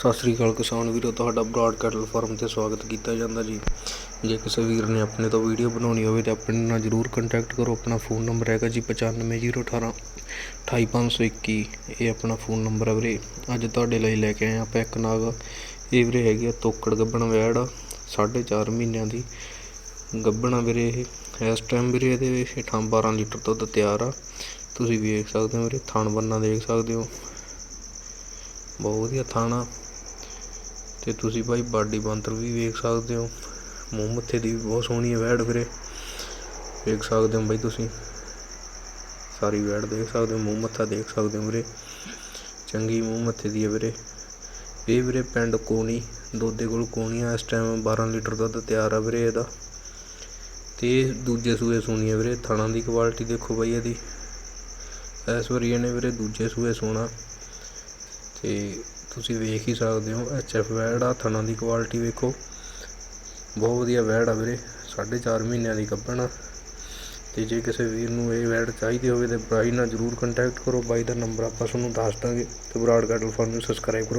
ਸਤਿ ਸ੍ਰੀ ਅਕਾਲ ਕਿਸਾਨ ਵੀਰੋ ਤੁਹਾਡਾ ਬਰਾਡ ਕੈਟਲ ਫਾਰਮ ਤੇ ਸਵਾਗਤ ਕੀਤਾ ਜਾਂਦਾ ਜੀ। ਜੇ ਕਿਸੇ ਵੀਰ ਨੇ ਆਪਣੇ ਤੋਂ ਵੀਡੀਓ ਬਣਾਉਣੀ ਹੋਵੇ ਤਾਂ ਆਪਣੇ ਨਾਲ ਜਰੂਰ ਕੰਟੈਕਟ ਕਰੋ ਆਪਣਾ ਫੋਨ ਨੰਬਰ ਹੈਗਾ ਜੀ 95018 28521 ਇਹ ਆਪਣਾ ਫੋਨ ਨੰਬਰ ਹੈ ਵੀਰੇ। ਅੱਜ ਤੁਹਾਡੇ ਲਈ ਲੈ ਕੇ ਆਏ ਹਾਂ ਆਪਾਂ ਇੱਕ ਨਾਗ। ਇਹ ਵੀਰੇ ਹੈਗੀ ਆ ਤੋਕੜ ਗੱਬਣ ਵੈੜ ਆ, ਸਾਢੇ ਚਾਰ ਮਹੀਨਿਆਂ ਦੀ ਗੱਬਣਾ ਵੀਰੇ ਇਹ। ਇਸ ਟਾਈਮ ਵੀਰੇ ਇਹਦੇ ਹੇਠਾਂ 12 ਲੀਟਰ ਦੁੱਧ ਤਿਆਰ ਆ। ਤੁਸੀਂ ਵੇਖ ਸਕਦੇ ਹੋ ਵੀਰੇ ਥਣ ਬੰਨਾ ਦੇਖ ਸਕਦੇ ਹੋ। ਬਹੁਤ ਵਧੀਆ ਥਾਣਾ ਤੇ ਤੁਸੀਂ ਭਾਈ ਬਾਡੀ ਬੰਤਰ ਵੀ ਵੇਖ ਸਕਦੇ ਹੋ। ਮੂੰਹ ਮੱਥੇ ਦੀ ਵੀ ਬਹੁਤ ਸੋਹਣੀ ਹੈ ਵੈੜ ਵੀਰੇ। ਵੇਖ ਸਕਦੇ ਹੋ ਬਾਈ ਤੁਸੀਂ। ਸਾਰੀ ਵੈੜ ਦੇਖ ਸਕਦੇ ਹੋ, ਮੂੰਹ ਮੱਥਾ ਦੇਖ ਸਕਦੇ ਹੋ ਵੀਰੇ। ਚੰਗੀ ਮੂੰਹ ਮੱਥੇ ਦੀ ਹੈ ਵੀਰੇ। ਇਹ ਵੀਰੇ ਪਿੰਡ ਕੋਣੀ, ਦੋਦੇ ਕੋਲ ਕੋਣੀ ਆ, ਇਸ ਟਾਈਮ 12 ਲੀਟਰ ਦੁੱਧ ਤਿਆਰ ਆ ਵੀਰੇ ਇਹਦਾ। ਤੇ ਦੂਜੇ ਸੂਏ ਸੂਣੀ ਆ ਵੀਰੇ, ਥਣਾ ਦੀ ਕੁਆਲਿਟੀ ਦੇਖੋ ਬਾਈ ਇਹਦੀ। ਇਸ ਵਾਰੀ ਇਹਨੇ ਵੀਰੇ ਦੂਜੇ ਸੂਏ ਸੋਣਾ। ਤੇ ਤੁਸੀਂ ਵੇਖ ਹੀ ਸਕਦੇ ਹੋ ਐਚ ਐਫ ਵੈੜ ਆ, ਥਣਾ ਦੀ ਕੁਆਲਿਟੀ ਵੇਖੋ। ਬਹੁਤ ਵਧੀਆ ਵੈੜ ਆ ਵੀਰੇ 4.5 ਮਹੀਨਿਆਂ ਦੀ ਗੱਭਣ ਆ। ਤੇ ਜੇ ਕਿਸੇ ਵੀਰ ਨੂੰ ਇਹ ਵੈੜ ਚਾਹੀਦੀ ਹੋਵੇ ਤੇ ਬਾਈ ਨਾਲ ਜਰੂਰ ਕੰਟੈਕਟ ਕਰੋ, ਬਾਈ ਦਾ ਨੰਬਰ ਆਪਾਂ ਤੁਹਾਨੂੰ ਦੱਸ ਦਾਂਗੇ। ਤੇ ਬਰਾਡ ਕੈਟਲ ਫਾਰਮ ਨੂੰ ਸਬਸਕ੍ਰਾਈਬ ਕਰੋ।